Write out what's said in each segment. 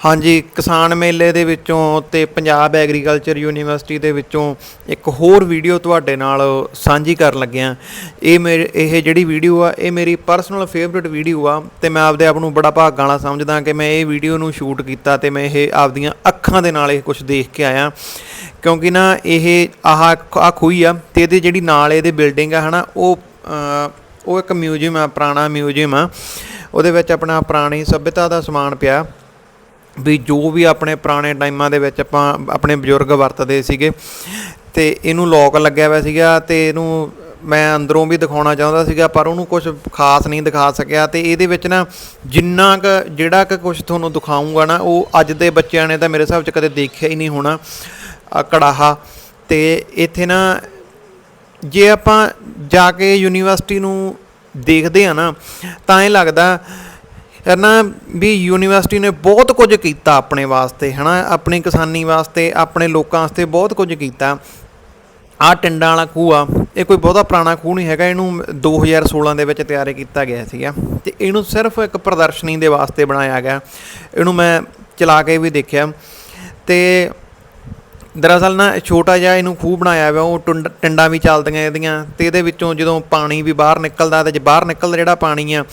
ਹਾਂਜੀ, ਕਿਸਾਨ ਮੇਲੇ ਦੇ ਵਿੱਚੋਂ ਤੇ ਪੰਜਾਬ ਐਗਰੀਕਲਚਰ ਯੂਨੀਵਰਸਿਟੀ ਦੇ ਵਿੱਚੋਂ ਇੱਕ ਹੋਰ ਵੀਡੀਓ ਤੁਹਾਡੇ ਨਾਲ ਸਾਂਝੀ ਕਰਨ ਲੱਗਿਆ ਇਹ ਮੇਰੇ, ਇਹ ਜਿਹੜੀ ਵੀਡੀਓ ਆ, ਇਹ ਮੇਰੀ ਪਰਸਨਲ ਫੇਵਰਿਟ ਵੀਡੀਓ ਆ ਤੇ ਮੈਂ ਆਪਦੇ ਆਪ ਨੂੰ ਬੜਾ ਭਾਗਾਂ ਵਾਲਾ ਸਮਝਦਾ ਕਿ ਮੈਂ ਇਹ ਵੀਡੀਓ ਨੂੰ ਸ਼ੂਟ ਕੀਤਾ ਤੇ ਮੈਂ ਇਹ ਆਪਦੀਆਂ ਅੱਖਾਂ ਦੇ ਨਾਲ ਇਹ ਕੁਝ ਦੇਖ ਕੇ ਆਇਆ। ਕਿਉਂਕਿ ਨਾ, ਇਹ ਆਹ ਆ ਖੂਹੀ ਆ ਤੇ ਇਹਦੇ ਜਿਹੜੀ ਨਾਲ ਇਹਦੇ ਬਿਲਡਿੰਗ ਆ ਹਨਾ, ਉਹ ਉਹ ਇੱਕ ਮਿਊਜ਼ੀਅਮ ਆ, ਪੁਰਾਣਾ ਮਿਊਜ਼ੀਅਮ ਆ। ਉਹਦੇ ਵਿੱਚ ਆਪਣਾ ਪੁਰਾਣੀ ਸਭਿਅਤਾ ਦਾ ਸਮਾਨ ਪਿਆ। ਵੀ ਜੋ ਵੀ ਆਪਣੇ ਪੁਰਾਣੇ ਟਾਈਮਾਂ ਦੇ ਵਿੱਚ ਆਪਾਂ ਆਪਣੇ ਬਜ਼ੁਰਗ ਵਰਤਦੇ ਸੀਗੇ ਤੇ ਇਹਨੂੰ ਲੋਕ ਲੱਗਿਆ ਹੋਇਆ ਸੀਗਾ ਤੇ ਇਹਨੂੰ ਮੈਂ ਅੰਦਰੋਂ ਵੀ ਦਿਖਾਉਣਾ ਚਾਹੁੰਦਾ ਸੀਗਾ, ਪਰ ਉਹਨੂੰ ਕੁਝ ਖਾਸ ਨਹੀਂ ਦਿਖਾ ਸਕਿਆ ਤੇ ਇਹਦੇ ਵਿੱਚ ਨਾ ਜਿੰਨਾ ਕ, ਜਿਹੜਾ ਕ ਕੁਝ ਤੁਹਾਨੂੰ ਦਿਖਾਉਂਗਾ ਨਾ, ਉਹ ਅੱਜ ਦੇ ਬੱਚਿਆਂ ਨੇ ਤਾਂ ਮੇਰੇ ਹਿਸਾਬ 'ਚ ਕਦੇ ਦੇਖਿਆ ਹੀ ਨਹੀਂ ਹੋਣਾ ਆਹ ਕੜਾਹਾ। ਤੇ ਇੱਥੇ ਨਾ ਜੇ ਆਪਾਂ ਜਾ ਕੇ ਯੂਨੀਵਰਸਿਟੀ ਨੂੰ ਦੇਖਦੇ ਆ ਨਾ, ਤਾਂ ਇਹ ਲੱਗਦਾ ਨਾ ਵੀ ਯੂਨੀਵਰਸਿਟੀ ਨੇ ਬਹੁਤ ਕੁਝ ਕੀਤਾ ਆਪਣੇ ਵਾਸਤੇ, ਹਨਾ? ਆਪਣੀ ਕਿਸਾਨੀ ਵਾਸਤੇ, ਆਪਣੇ ਲੋਕਾਂ ਵਾਸਤੇ ਬਹੁਤ ਕੁਝ ਕੀਤਾ। ਆਹ ਟਿੰਡਾਂ ਵਾਲਾ ਖੂਹ ਆ, ਇਹ ਕੋਈ ਬਹੁਤਾ ਪੁਰਾਣਾ ਖੂਹ ਨਹੀਂ ਹੈਗਾ, ਇਹਨੂੰ 2016 ਦੇ ਵਿੱਚ ਤਿਆਰ ਕੀਤਾ ਗਿਆ ਸੀਗਾ। ਤੇ ਇਹਨੂੰ ਸਿਰਫ ਇੱਕ ਪ੍ਰਦਰਸ਼ਨੀ ਦੇ ਵਾਸਤੇ ਬਣਾਇਆ ਗਿਆ। ਇਹਨੂੰ ਮੈਂ ਚਲਾ ਕੇ ਵੀ ਦੇਖਿਆ। ਤੇ ਦਰਅਸਲ ਨਾ, ਛੋਟਾ ਜਿਹਾ ਇਹਨੂੰ ਖੂਹ ਬਣਾਇਆ ਹੋਇਆ, ਉਹ ਟੁੰਡ- ਟਿੰਡਾਂ ਵੀ ਚੱਲਦੀਆਂ ਇਹਦੀਆਂ, ਤੇ ਇਹਦੇ ਵਿੱਚੋਂ ਜਦੋਂ ਪਾਣੀ ਵੀ ਬਾਹਰ ਨਿਕਲਦਾ, ਤੇ ਜੇ ਬਾਹਰ ਨਿਕਲਦਾ ਜਿਹੜਾ ਪਾਣੀ ਆ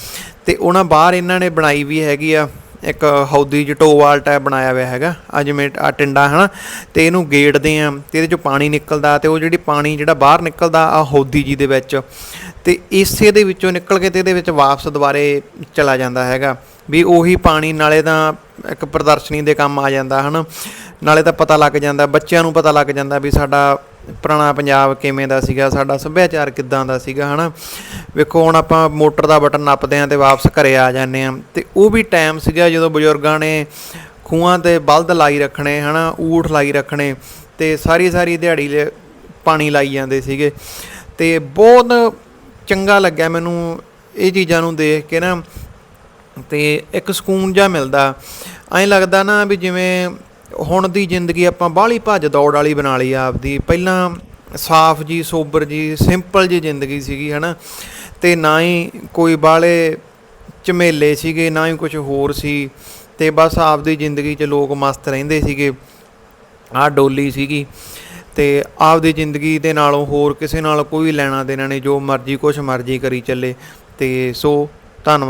ਤੇ ਉਹਨਾਂ ਬਾਹਰ ਇਹਨਾਂ ਨੇ ਬਣਾਈ ਵੀ ਹੈਗੀ ਆ, ਇੱਕ ਹੌਦੀ ਜਟੋਵਾਲ ਟਾਈਪ ਬਣਾਇਆ ਹੋਇਆ ਹੈਗਾ, ਆ ਜਿਵੇਂ ਆ ਟਿੰਡਾ, ਹਨਾ? ਤੇ ਇਹਨੂੰ ਗੇੜਦੇ ਆ ਤੇ ਇਹਦੇ ਚੋਂ ਪਾਣੀ ਨਿਕਲਦਾ ਤੇ ਉਹ ਜਿਹੜੀ ਪਾਣੀ ਜਿਹੜਾ ਬਾਹਰ ਨਿਕਲਦਾ ਆ ਹੌਦੀ ਜੀ ਦੇ ਵਿੱਚ, ਤੇ ਇਸੇ ਦੇ ਵਿੱਚੋਂ ਨਿਕਲ ਕੇ ਤੇ ਇਹਦੇ ਵਿੱਚ ਵਾਪਸ ਦੁਬਾਰੇ ਚਲਾ ਜਾਂਦਾ ਹੈਗਾ, ਵੀ ਉਹੀ ਪਾਣੀ ਨਾਲੇ ਤਾਂ ਇੱਕ ਪ੍ਰਦਰਸ਼ਨੀ ਦੇ ਕੰਮ ਆ ਜਾਂਦਾ, ਹਨ? ਨਾਲੇ ਤਾਂ ਪਤਾ ਲੱਗ ਜਾਂਦਾ, ਬੱਚਿਆਂ ਨੂੰ ਪਤਾ ਲੱਗ ਜਾਂਦਾ ਵੀ ਸਾਡਾ ਪੁਰਾਣਾ ਪੰਜਾਬ ਕਿਵੇਂ ਦਾ ਸੀਗਾ, ਸਾਡਾ ਸੱਭਿਆਚਾਰ ਕਿੱਦਾਂ ਦਾ ਸੀਗਾ, ਹਨਾ? ਵੇਖੋ, ਹੁਣ ਆਪਾਂ ਮੋਟਰ ਦਾ ਬਟਨ ਨੱਪਦੇ ਆਂ ਤੇ ਵਾਪਸ ਘਰੇ ਆ ਜਾਂਦੇ ਆਂ ਤੇ ਉਹ ਵੀ ਟਾਈਮ ਸੀਗਾ ਜਦੋਂ ਬਜ਼ੁਰਗਾਂ ਨੇ ਖੂਹਾਂ ਤੇ ਬਲਦ ਲਾਈ ਰੱਖਣੇ, ਹਨਾ? ਊਠ ਲਾਈ ਰੱਖਣੇ ਤੇ ਸਾਰੀ ਸਾਰੀ ਦਿਹਾੜੀ ਲਈ ਪਾਣੀ ਲਾਈ ਜਾਂਦੇ ਸੀਗੇ। ਤੇ ਬਹੁਤ ਚੰਗਾ ਲੱਗਿਆ ਮੈਨੂੰ ਇਹ ਚੀਜ਼ਾਂ ਨੂੰ ਦੇਖ ਕੇ ਨਾ। ਤੇ ਇੱਕ ਸਕੂਨ ਜਿਹਾ ਮਿਲਦਾ। ਐਂ ਲੱਗਦਾ ਨਾ ਵੀ ਜਿਵੇਂ ਹੁਣ ਦੀ ਜ਼ਿੰਦਗੀ ਆਪਾਂ ਬਾਹਲੀ ਭੱਜ ਦੌੜ ਵਾਲੀ ਬਣਾ ਲਈ ਆਪਦੀ। ਪਹਿਲਾਂ ਸਾਫ਼ ਜੀ, ਸੋਬਰ ਜੀ, ਸਿੰਪਲ ਜੀ ਜ਼ਿੰਦਗੀ ਸੀਗੀ, ਹਨਾ। ਤੇ ਨਾ ਹੀ ਕੋਈ ਬਾਹਲੇ ਝਮੇਲੇ ਸੀਗੇ, ਨਾ ਹੀ ਕੁਝ ਹੋਰ ਸੀ। ਤੇ ਬਸ ਆਪਦੀ ਜ਼ਿੰਦਗੀ 'ਚ ਲੋਕ ਮਸਤ ਰਹਿੰਦੇ ਸੀਗੇ। ਆਹ ਡੋਲੀ ਸੀਗੀ। ਤੇ ਆਪਦੀ ਜ਼ਿੰਦਗੀ ਦੇ ਨਾਲੋਂ ਹੋਰ ਕਿਸੇ ਨਾਲ ਕੋਈ ਲੈਣਾ ਦੇਣਾ ਨਹੀਂ, ਜੋ ਮਰਜ਼ੀ, ਕੁਛ ਮਰਜ਼ੀ ਕਰੀ ਚੱਲੇ। ਤੇ ਸੋ, ਧੰਨਵਾਦ।